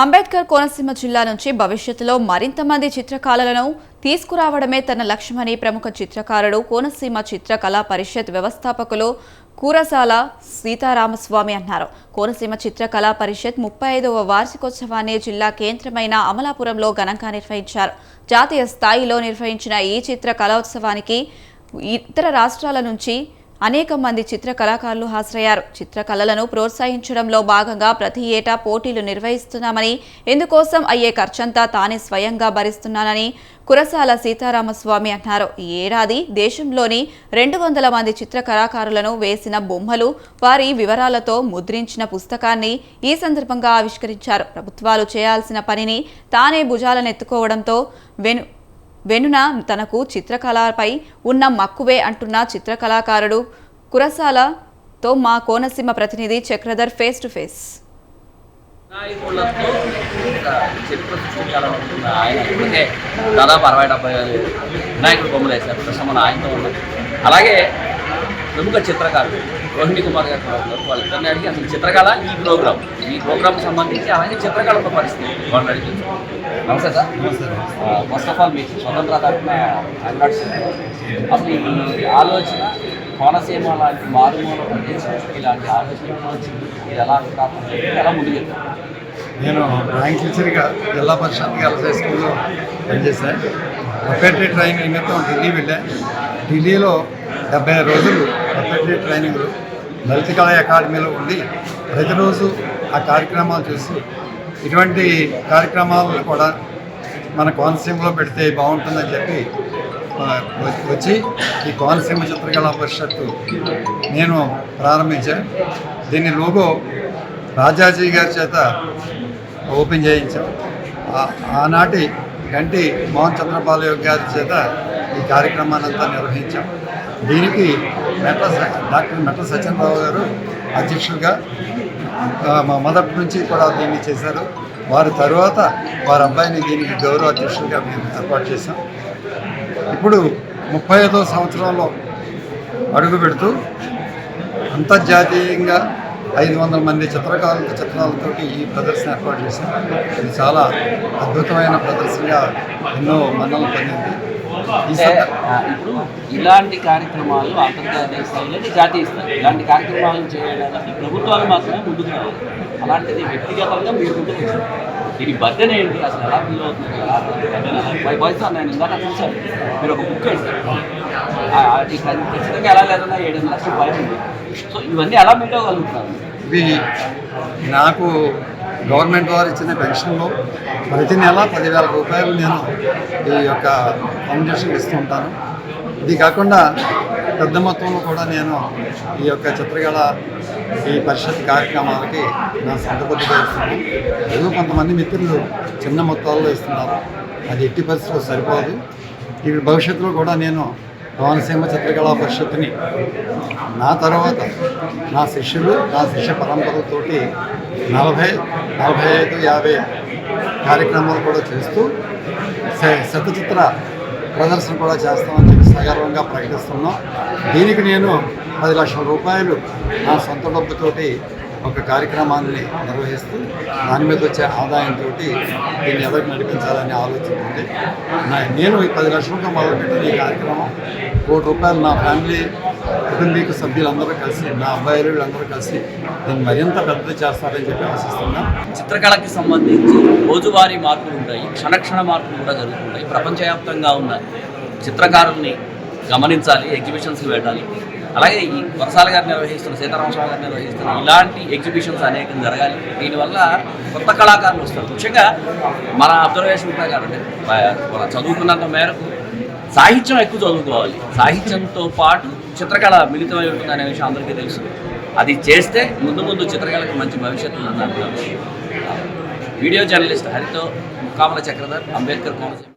అంబేద్కర్ కోనసీమ జిల్లా నుంచి భవిష్యత్తులో మరింత మంది చిత్రకారులను తీసుకురావడమే తన లక్ష్యమని ప్రముఖ చిత్రకారుడు కోనసీమ చిత్రకళా పరిషత్ వ్యవస్థాపకులు కూరసాల సీతారామస్వామి అన్నారు. కోనసీమ చిత్రకళా పరిషత్ ముప్పై ఐదవ వార్షికోత్సవాన్ని జిల్లా కేంద్రమైన అమలాపురంలో ఘనంగా నిర్వహించారు. జాతీయ స్థాయిలో నిర్వహించిన ఈ చిత్ర కళోత్సవానికి ఇతర రాష్ట్రాల నుంచి అనేక మంది చిత్ర కళాకారులు హాజరయ్యారు. చిత్రకళలను ప్రోత్సహించడంలో భాగంగా ప్రతి ఏటా పోటీలు నిర్వహిస్తున్నామని ఇందుకోసం అయ్యే ఖర్చంతా తానే స్వయంగా భరిస్తున్నానని కురసాల సీతారామస్వామి అన్నారు. ఈ ఏడాది దేశంలోని రెండు వందల మంది చిత్ర కళాకారులను వేసిన బొమ్మలు వారి వివరాలతో ముద్రించిన పుస్తకాన్ని ఈ సందర్భంగా ఆవిష్కరించారు. ప్రభుత్వాలు చేయాల్సిన పనిని తానే భుజాలనెత్తుకోవడంతో వెను వెనున తనకు చిత్రకళపై ఉన్న మక్కువే అంటున్న చిత్రకళాకారుడు కురసాలతో మా కోనసీమ ప్రతినిధి చక్రధర్ ఫేస్ టు ఫేస్. నాయకులతో ఒక చరిత్ర సృష్టించాలనుకుంటున్న ఆయన ఇప్పటికే దాదాపు అరవై డెబ్బై వేలు వినాయకుడు బొమ్మలు వేశారు. ప్రస్తుతం మన ఆయనతో ఉన్నారు అలాగే ప్రముఖ చిత్రకారులు రోహిణి కుమార్ గారు కూడా ఉన్నారు వాళ్ళిద్దరిని అడిగి అసలు చిత్రకళ ఈ ప్రోగ్రామ్ ఈ ప్రోగ్రామ్ సంబంధించి అలాగే చిత్రకళ పరిస్థితి వాళ్ళని అడిగి నమస్తే సార్. ఫస్ట్ ఆఫ్ ఆల్ మీకు స్వతంత్ర తరఫున అసలు ఈ ఆలోచన కోనసీమ లాంటి మారుమూల ప్రదేశం ఇలాంటి ఆలోచన ఇది ఎలా కాకుండా ఎలా ముందుకెళ్తారు నేను డ్రాయింగ్ టీచర్గా జిల్లా పరిషత్ గర్ల్స్ హై స్కూల్లో పనిచేశాను. ప్రొఫెటరీ ట్రైనింగ్ నిమిత్తం ఢిల్లీ వెళ్ళా ఢిల్లీలో డెబ్బై రోజులు ప్రొఫెటరీ ట్రైనింగ్లు లలిత కళా అకాడమీలో ఉండి ప్రతిరోజు ఆ కార్యక్రమాలు చూసి ఇటువంటి కార్యక్రమాలను కూడా మన కోనసీమలో పెడితే బాగుంటుందని చెప్పి వచ్చి ఈ కోనసీమ చిత్రకళా పరిషత్తు నేను ప్రారంభించాను దీని లోగో రాజాజీ గారి చేత ఓపెన్ చేయించాం. ఆనాటి గంటి మోహన్ చంద్రబాలు గారి చేత ఈ కార్యక్రమాన్ని అంతా నిర్వహించాం. దీనికి మెట్ల డాక్టర్ మెట్ల సత్యనారావు గారు అధ్యక్షులుగా మా మొదటి నుంచి కూడా దీన్ని చేశారు. వారి తరువాత వారి అబ్బాయిని దీనికి గౌరవ అధ్యక్షులుగా మేము ఏర్పాటు చేశాం. ఇప్పుడు ముప్పై ఐదో సంవత్సరంలో అడుగు పెడుతూ అంతర్జాతీయంగా ఐదు వందల మంది చిత్రకారుల చిత్రాలతో ఈ ప్రదర్శన ఏర్పాటు చేశాం. ఇది చాలా అద్భుతమైన ప్రదర్శనగా ఎన్నో మన్నలు పొందింది. ఇప్పుడు ఇలాంటి కార్యక్రమాలు అంతర్జాతీయ స్థాయిలో జాతీయ స్థాయి ఇలాంటి కార్యక్రమాలు చేయడానికి ప్రభుత్వాలు మాత్రమే ముందుకు రావాలి. అలాంటిది వ్యక్తిగతంగా మీరు ముందుకు దీని బద్దెన ఏంటి? అసలు ఎలా ఫీల్ అవుతుంది ఎలా ఎలా? వయసు నేను ఇందాక చూశాను. మీరు ఒక బుక్ వేశారు. అది ఖచ్చితంగా ఎలా లేదన్నా ఏడు లక్షలు భయం ఉంది. సో ఇవన్నీ ఎలా మీట్ అవ్వగలుగుతున్నారు ఇవి నాకు గవర్నమెంట్ వారు ఇచ్చిన పెన్షన్లో ప్రతి నెల పదివేల రూపాయలు నేను ఈ యొక్క ఫౌండేషన్ ఇస్తూ ఉంటాను. ఇది కాకుండా పెద్ద మొత్తంలో కూడా నేను ఈ యొక్క చిత్రకళ ఈ పరిషత్ కార్యక్రమాలకి నా సొంత ఇస్తున్నాను. ఏదో కొంతమంది మిత్రులు చిన్న మొత్తాల్లో ఇస్తున్నారు. అది ఎట్టి పరిస్థితుల్లో సరిపోదు. ఇవి భవిష్యత్తులో కూడా నేను కోనసీమ చిత్రకళా పరిషత్ని నా తర్వాత నా శిష్యులు నా శిష్య పరంపరలతోటి నలభై నలభై ఐదు యాభై కార్యక్రమాలు కూడా చేస్తూ శతచిత్ర ప్రదర్శన కూడా చేస్తామని చెప్పి సగర్వంగా ప్రకటిస్తున్నాం. దీనికి నేను పది లక్షల రూపాయలు నా సొంత డబ్బుతోటి ఒక కార్యక్రమాన్ని నిర్వహిస్తూ దాని మీద వచ్చే ఆదాయంతో దీన్ని ఎదరికి నడిపించాలని ఆలోచించింది నా- నేను ఈ పది లక్షలతో మొదలుపెట్టిన ఈ కార్యక్రమం. కోటి రూపాయలు నా ఫ్యామిలీ కుటుంబీక సభ్యులందరూ కలిసి నా అబ్బాయిలు అందరూ కలిసి దీన్ని మరింత పెద్ద చేస్తారని చెప్పి ఆశిస్తున్నాం. చిత్రకళకి సంబంధించి రోజువారీ మార్పులు ఉంటాయి క్షణక్షణ మార్పులు కూడా జరుగుతుంటాయి. ప్రపంచవ్యాప్తంగా ఉన్న చిత్రకారుల్ని గమనించాలి ఎగ్జిబిషన్స్కి వెళ్ళాలి. అలాగే ఈ వరసాల గారు నిర్వహిస్తున్న సీతారామస్వామి గారు నిర్వహిస్తున్న ఇలాంటి ఎగ్జిబిషన్స్ అనేకం జరగాలి. దీనివల్ల కొత్త కళాకారులు వస్తారు. ముఖ్యంగా మన అబ్జర్వేషన్ ప్రకారం అంటే మన చదువుకున్నంత మేరకు సాహిత్యం ఎక్కువ చదువుకోవాలి. సాహిత్యంతో పాటు చిత్రకళ మిళితమై ఉంటుంది అనే విషయం అందరికీ తెలుసు. అది చేస్తే ముందు ముందు చిత్రకళకి మంచి భవిష్యత్తు ఉందని వీడియో జర్నలిస్ట్ హరితో ముకామల చక్రధర్ అంబేద్కర్ కోనసీమ.